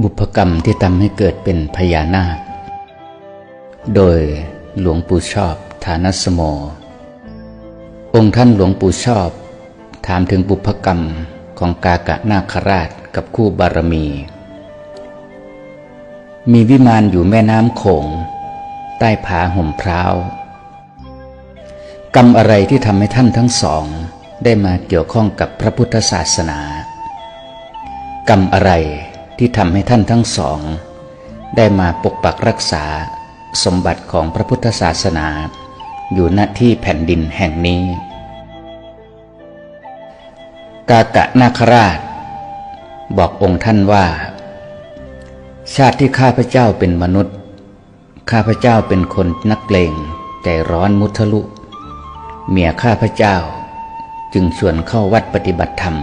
บุพกรรมที่ทำให้เกิดเป็นพญานาค โดยหลวงปู่ชอบฐานัสโม องค์ท่านหลวงปู่ชอบ ถามถึงบุพกรรมของกากะนาคราชกับคู่บารมี มีวิมานอยู่แม่น้ำโขง ใต้ผาห่มพร้าว กรรมอะไรที่ทำให้ท่านทั้งสอง ได้มาเกี่ยวข้องกับพระพุทธศาสนา กรรมอะไร ที่ทำให้ท่านทั้งสอง ได้มาปกปักรักษาสมบัติของพระพุทธศาสนา อยู่ณที่แผ่นดินแห่งนี้ กากะนาคราช บอกองค์ท่านว่า ชาติที่ข้าพเจ้าเป็นมนุษย์ ข้าพเจ้าเป็นคนนักเลงใจร้อนมุทะลุ เมียข้าพเจ้า จึงชวนเข้าวัดปฏิบัติธรรม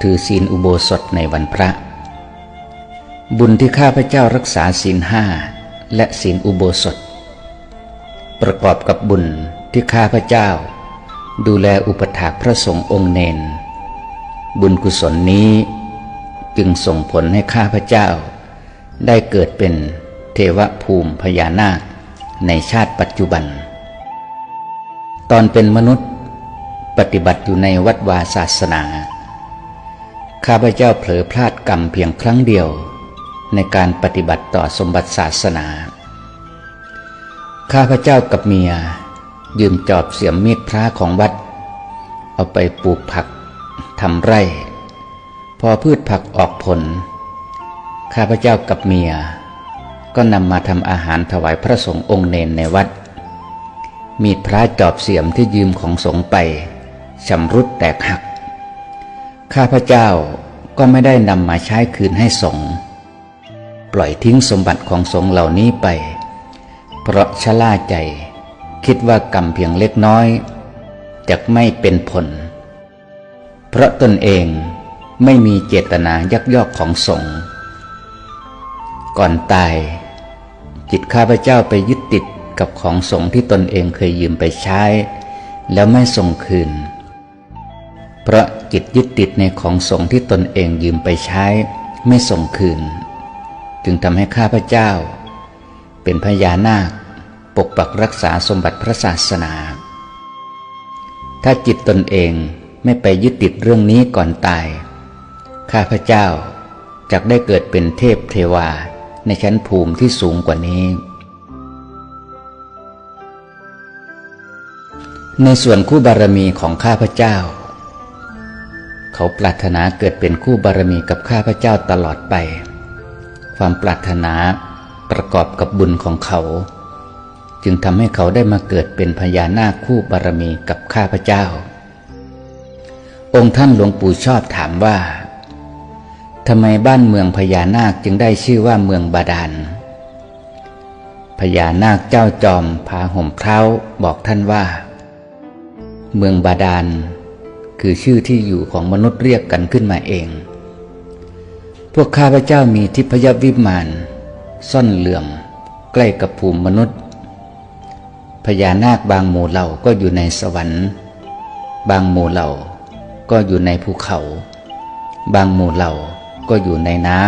ถือศีลอุโบสถในวันพระ บุญที่ข้าพเจ้ารักษาศีลห้าและศีลอุโบสถ ประกอบกับบุญที่ข้าพเจ้า ดูแลอุปถากพระสงฆ์องค์เนน บุญกุศลนี้จึงส่งผลให้ข้าพเจ้า ได้เกิดเป็นเทวภูมิพญานาคในชาติปัจจุบัน ตอนเป็นมนุษย์ปฏิบัติอยู่ในวัดวาศาสนา ข้าพเจ้าเผลอพลาดกรรมเพียงครั้งเดียว ในการปฏิบัติต่อสมบัติศาสนา ข้าพเจ้ากับเมีย ยืมจอบเสียมมีดพระของวัด เอาไปปลูกผักทำไร่ พอพืชผักออกผล ข้าพเจ้ากับเมีย ก็นำมาทำอาหารถวายพระสงฆ์องค์เนนในวัด มีดพระจอบเสียมที่ยืมของสงไปชำรุดแตกหัก ข้าพเจ้าก็ไม่ได้นำมาใช้คืนให้สงฆ์ ปล่อยทิ้งสมบัติของสงเหล่านี้ไป เพราะชะล่าใจ คิดว่ากรรมเพียงเล็กน้อยจะไม่เป็นผล เพราะตนเองไม่มีเจตนายักยอกของสงฆ์ก่อนตาย จิตข้าพเจ้าไปยึดติดกับของสงฆ์ที่ตนเองเคยยืมไปใช้ แล้วไม่ส่งคืน เพราะจิตยึดติดในของสงฆ์ที่ตนเองยืมไปใช้ ไม่ส่งคืน จึงทำให้ข้าพเจ้า เป็นพญานาค ปกปักรักษาสมบัติพระศาสนา ถ้าจิตตนเองไม่ไปยึดติดเรื่องนี้ก่อนตาย ข้าพเจ้าจะได้เกิดเป็นเทพเทวาในชั้นภูมิที่สูงกว่านี้ ในส่วนคู่บารมีของข้าพเจ้า เขาปรารถนาเกิดเป็นคู่บารมีกับข้าพเจ้าตลอดไป ความปรารถนาประกอบกับบุญของเขา จึงทำให้เขาได้มาเกิดเป็นพญานาคคู่บารมีกับข้าพเจ้า องค์ท่านหลวงปู่ชอบถามว่าทำไมบ้านเมืองพญานาคจึงได้ชื่อว่าเมืองบาดาลพญานาคเจ้าจอมพาห่มเท้าบอกท่านว่า เมืองบาดาลคือชื่อที่อยู่ของมนุษย์เรียกกันขึ้นมาเอง วกข้าพเจ้ามีทิพยวิมาน ซ่อนเหลื่อม ใกล้กับภูมิมนุษย์ พญานาคบางหมู่เหล่าก็อยู่ในสวรรค์ บางหมู่เหล่าก็อยู่ในภูเขา บางหมู่เหล่าก็อยู่ในน้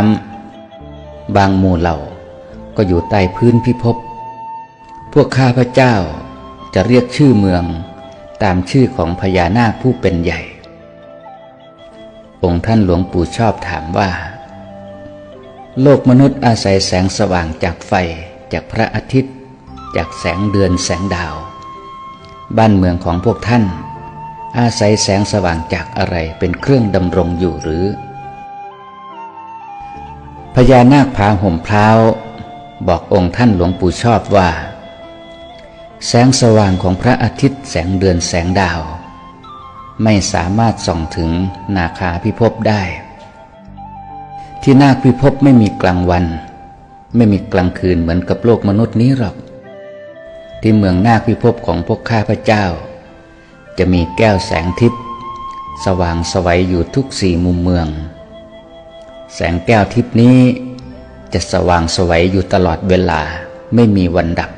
ำบางหมู่เหล่าก็อยู่ใต้พื้นพิภพพวกข้าพเจ้าจะเรียกชื่อเมืองตามชื่อของพญานาคผู้เป็นใหญ่ องค์ท่านหลวงปู่ชอบถามว่า โลกมนุษย์อาศัยแสงสว่างจากไฟ จากพระอาทิตย์ จากแสงเดือนแสงดาว บ้านเมืองของพวกท่าน อาศัยแสงสว่างจากอะไรเป็นเครื่องดำรงอยู่หรือ พญานาคผาห่มพร้าวบอกองค์ท่านหลวงปู่ชอบว่า แสงสว่างของพระอาทิตย์แสงเดือนแสงดาว ไม่สามารถส่องถึงนาคาพิภพได้ ที่นาคพิภพไม่มีกลางวัน ไม่มีกลางคืนเหมือนกับโลกมนุษย์นี้หรอก ที่เมืองนาคพิภพของพวกข้าพเจ้า จะมีแก้วแสงทิพย์สว่างสวัยอยู่ทุกสี่มุมเมือง แสงแก้วทิพย์นี้จะสว่างสวัยอยู่ตลอดเวลาไม่มีวันดับ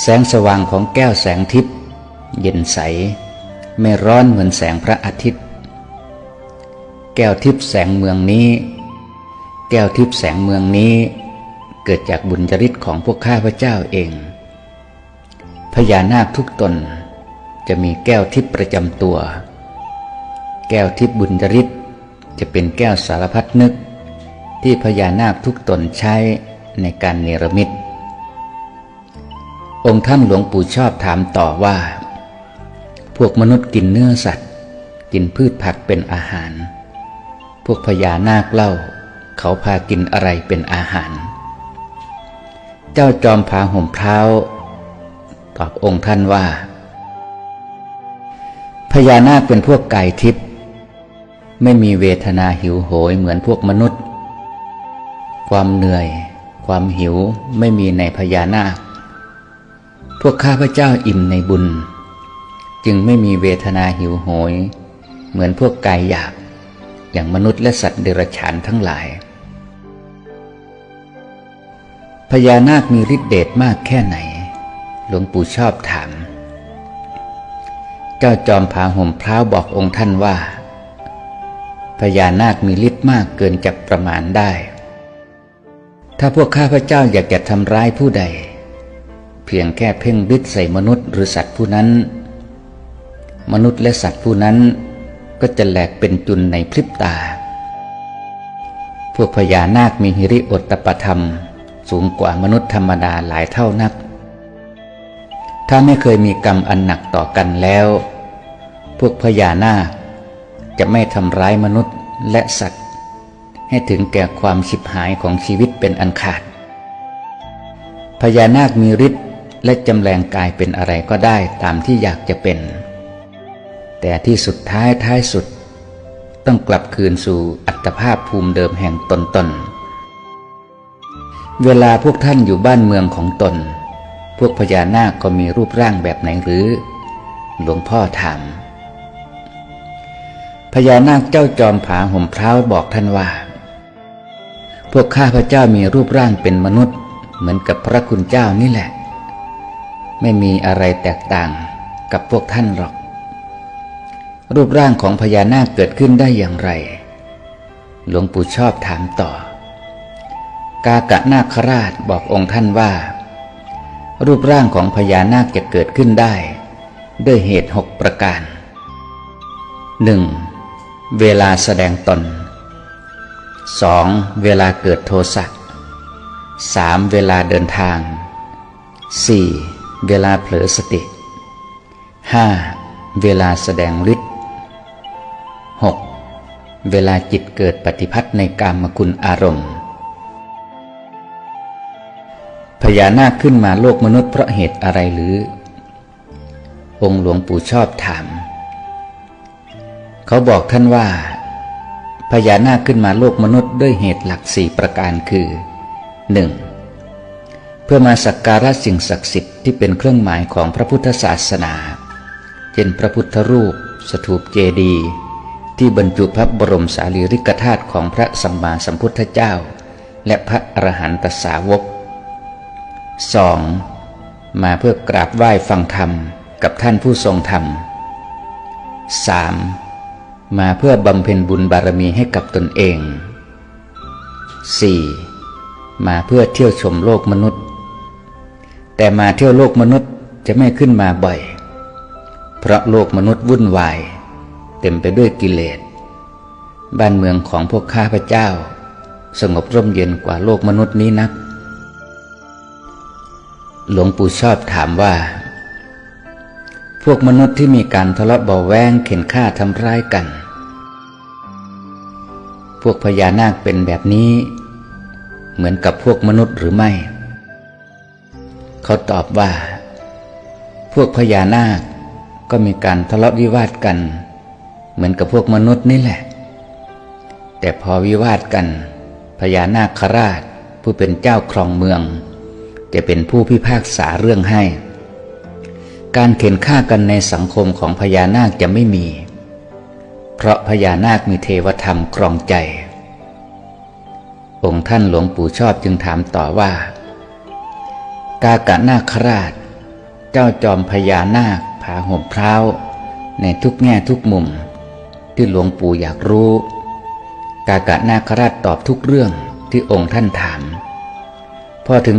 แสงสว่างของแก้วแสงทิพย์เย็นใส ไม่ร้อนเหมือนแสงพระอาทิตย์ แก้วทิพย์แสงเมืองนี้ แก้วทิพย์แสงเมืองนี้ เกิดจากบุญจริตของพวกข้าพระเจ้าเอง พญานาคทุกตนจะมีแก้วทิพย์ประจำตัว แก้วทิพย์บุญจริตจะเป็นแก้วสารพัดนึก ที่พญานาคทุกตนใช้ในการเนรมิต องค์ท่านหลวงปู่ชอบถามต่อว่า พวกมนุษย์กินเนื้อสัตว์ กินพืชผักเป็นอาหาร พวกพญานาคเล่า เขาพากินอะไรเป็นอาหาร เจ้าจอมพาห่มเท้า ตอบองค์ท่านว่า พญานาคเป็นพวกไก่ทิพย์ไม่มีเวทนาหิวโหยเหมือนพวกมนุษย์ ความเหนื่อย ความหิวไม่มีในพญานาค พวกข้าพเจ้าอิ่มในบุญ จึงไม่มีเวทนาหิวโหย เหมือนพวกกายหยาบ อย่างมนุษย์และสัตว์เดรัจฉานทั้งหลาย พญานาคมีฤทธิเดชมากแค่ไหน หลวงปู่ชอบถาม เจ้าจอมพาห่มพร้าวบอกองค์ท่านว่า พญานาคมีฤทธิ์มากเกินจะประมาณได้ ถ้าพวกข้าพเจ้าอยากจะทำร้ายผู้ใด เพียงแค่เพ่งฤทธิ์ใส่มนุษย์หรือสัตว์ผู้นั้น มนุษย์และสัตว์ผู้นั้น ก็จะแหลกเป็นจุนในพริบตา พวกพญานาคมีหิริโอตตปธรรม สูงกว่ามนุษย์ธรรมดาหลายเท่านัก ถ้าไม่เคยมีกรรมอันหนักต่อกันแล้ว พวกพญานาคจะไม่ทำร้ายมนุษย์และสัตว์ ให้ถึงแก่ความฉิบหายของชีวิตเป็นอันขาด พญานาคมีฤทธิ์และจำแรงกายเป็นอะไรก็ได้ตามที่อยากจะเป็น แต่ที่สุดท้ายท้ายสุด ต้องกลับคืนสู่อัตภาพภูมิเดิมแห่งตนตน เวลาพวกท่านอยู่บ้านเมืองของตน พวกพญานาคก็มีรูปร่างแบบไหนหรือ หลวงพ่อถามพญานาคเจ้าจอมผาห่มพร้าวบอกท่านว่า พวกข้าพระเจ้ามีรูปร่างเป็นมนุษย์ เหมือนกับพระคุณเจ้านี่แหละ ไม่มีอะไรแตกต่างกับพวกท่านหรอก รูปร่างของพญานาคเกิดขึ้นได้อย่างไร หลวงปู่ชอบถามต่อ กากะนาคราชบอกองค์ท่านว่า รูปร่างของพญานาคจะเกิดขึ้นได้ ด้วยเหตุหกประการ 1. เวลาแสดงตน 2. เวลาเกิดโทสะ 3. เวลาเดินทาง 4. เวลาเผลอสติ 5. เวลาแสดงฤทธิ์ เวลาจิตเกิดปฏิพัทธ์ในกามคุณอารมณ์ พญานาคขึ้นมาโลกมนุษย์เพราะเหตุอะไรหรือ องค์หลวงปู่ชอบถาม เขาบอกท่านว่า พญานาคขึ้นมาโลกมนุษย์ด้วยเหตุหลักสี่ประการคือ 1. เพื่อมาสักการะสิ่งศักดิ์สิทธิ์ที่เป็นเครื่องหมายของพระพุทธศาสนา เช่นพระพุทธรูป สถูปเจดีย์ ที่บรรจุพระบรมสารีริกธาตุของพระสัมมาสัมพุทธเจ้า และพระอรหันตสาวก 2. มาเพื่อกราบไหว้ฟังธรรมกับท่านผู้ทรงธรรม 3. มาเพื่อบำเพ็ญบุญบารมีให้กับตนเอง 4. มาเพื่อเที่ยวชมโลกมนุษย์ แต่มาเที่ยวโลกมนุษย์จะไม่ขึ้นมาบ่อย เพราะโลกมนุษย์วุ่นวาย เต็มไปด้วยกิเลส บ้านเมืองของพวกข้าพเจ้า สงบร่มเย็นกว่าโลกมนุษย์นี้นัก หลวงปู่ชอบถามว่า พวกมนุษย์ที่มีการทะเลาะเบาแวงเข็นฆ่าทำร้ายกัน พวกพญานาคเป็นแบบนี้ เหมือนกับพวกมนุษย์หรือไม่ เขาตอบว่า พวกพญานาคก็มีการทะเลาะวิวาทกัน เหมือนกับพวกมนุษย์นี่แหละ แต่พอวิวาทกันพญานาคราช ผู้เป็นเจ้าครองเมือง จะเป็นผู้พิพากษาเรื่องให้ การเข็นฆ่ากันในสังคมของพญานาคจะไม่มี เพราะพญานาคมีเทวธรรมครองใจ องค์ท่านหลวงปู่ชอบจึงถามต่อว่า กากะนาคราช เจ้าจอมพญานาคผาห่มพร้าวในทุกแง่ทุกมุม ที่หลวงปู่อยากรู้ กากะนาคราชตอบทุกเรื่องที่องค์ท่านถาม พอถึง